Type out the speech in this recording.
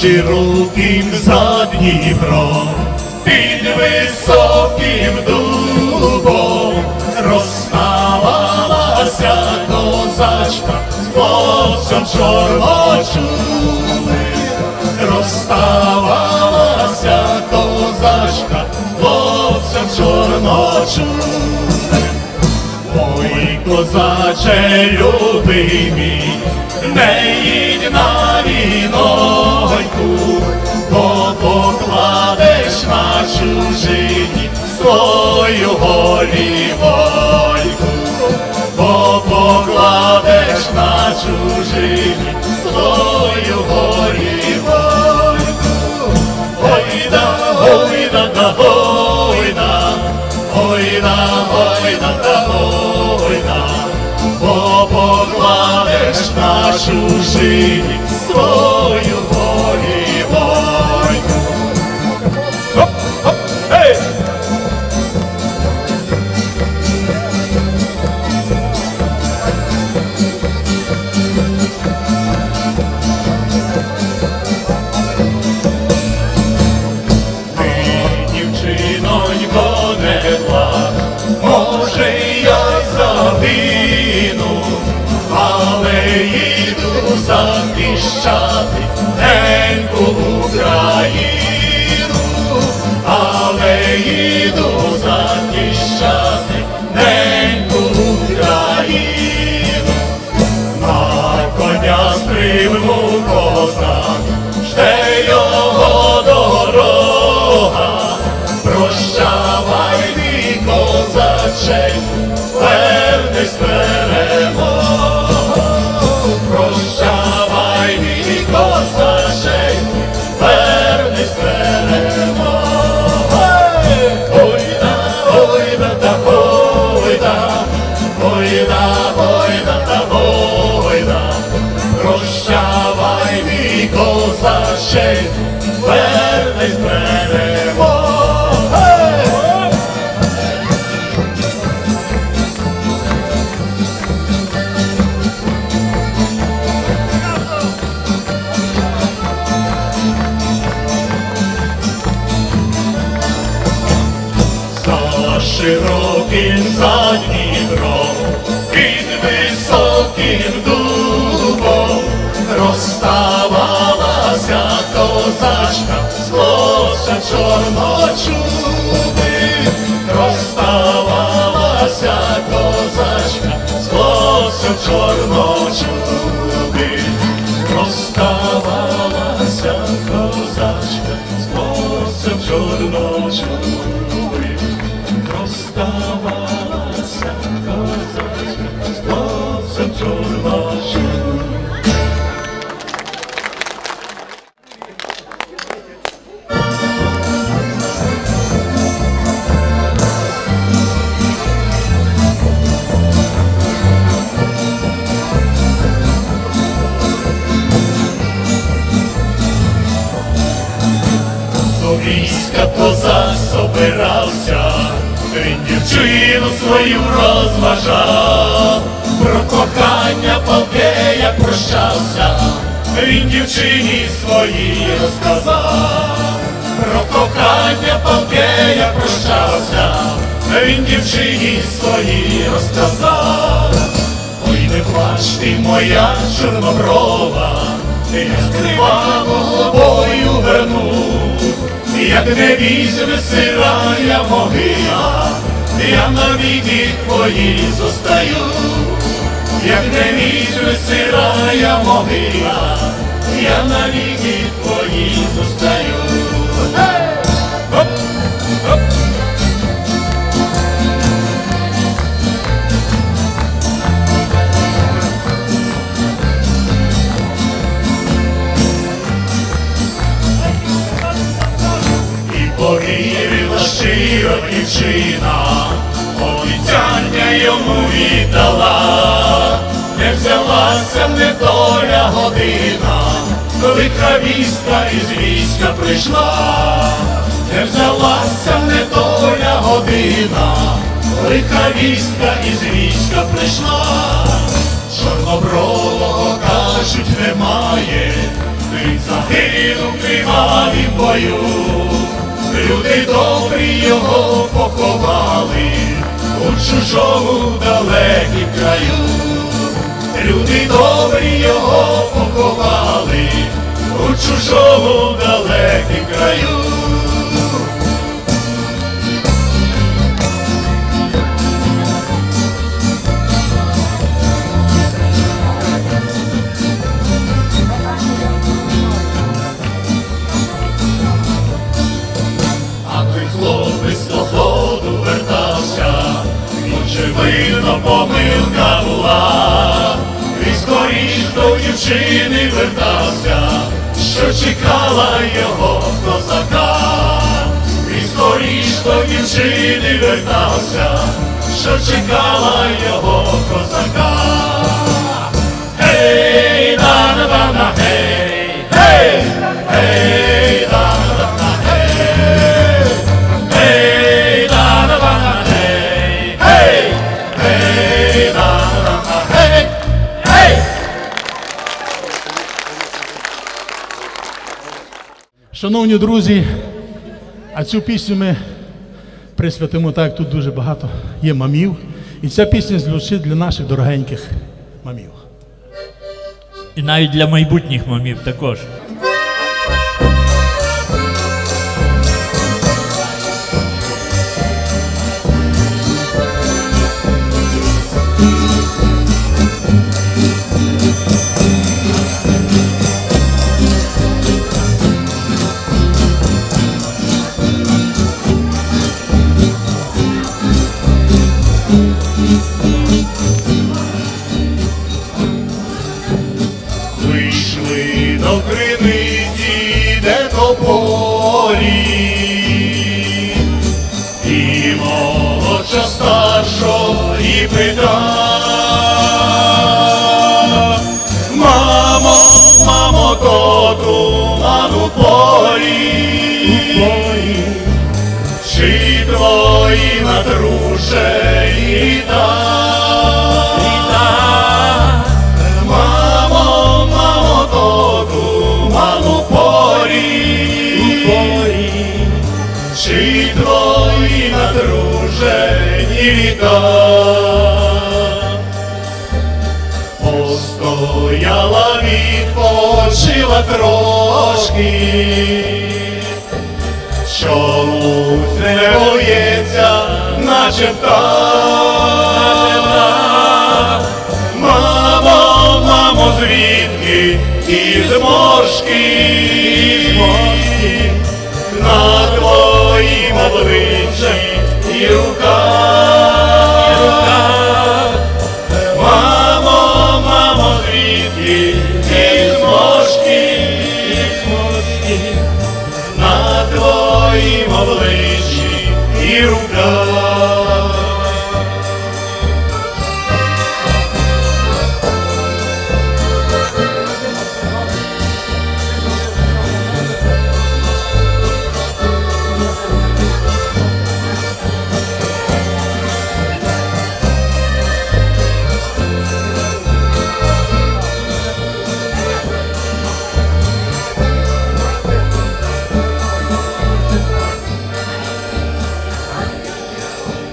широким за Дніпром, під високим дубом розставалася козачка з хлопцем чорночубим. Розставалася козачка з хлопцем чорночубим. Ой, козаче, любий мій, не їдь на віноньку, бо покладеш на чужині свою голівоньку, бо покладеш на чужині свою голівоньку. Ой да, ой да, да, ой да, ой да, ой да, да, ой да, бо покладеш на чужині свою Прощавай, мій козаче, вернись перемогу. За широким за Дніпром, під високим розставалася козачка з хлопцем чорночубим. Розставалася козачка з хлопцем чорночубим. Розставалася козачка з хлопцем чорночубим. Собирався, він дівчину свою розважав, про кохання палке як прощався, він дівчині своїй розказав, про кохання палке як прощався, він дівчині своїй розказав. Ой, не плач ти моя чорноброва, я скривану бою верну, як не візьме сирая могила, я на віки твої зостаю, як не візьме сирая могила, я на віки твої зостаю. Дівчина, обіцяння йому віддала, не взялася недоля година, коли війська із війська прийшла, не взялася недоля година, коли війська із війська прийшла, чорнобрового кажуть немає, ти загинув кривавім бою. Люди добрі його поховали у чужому далекім краю. Люди добрі його поховали у чужому далекім краю. До дівчини вертався, що чекала його козака, і скоріш до дівчини вертався, що чекала його козака. Шановні друзі, а цю пісню ми присвятимо так, тут дуже багато є мамів. І ця пісня звучить для наших дорогеньких мамів. І навіть для майбутніх мамів також. До криниці, де тополі, і молодша старшого і пита. Мамо, мамо, тату, ману полі, чи твої надрушені Мамо, трошки, чомусь не боється, наче птах. Мамо, мамо, звідки ті зморшки, на твоїм обличчі і руках? обличчі і руках.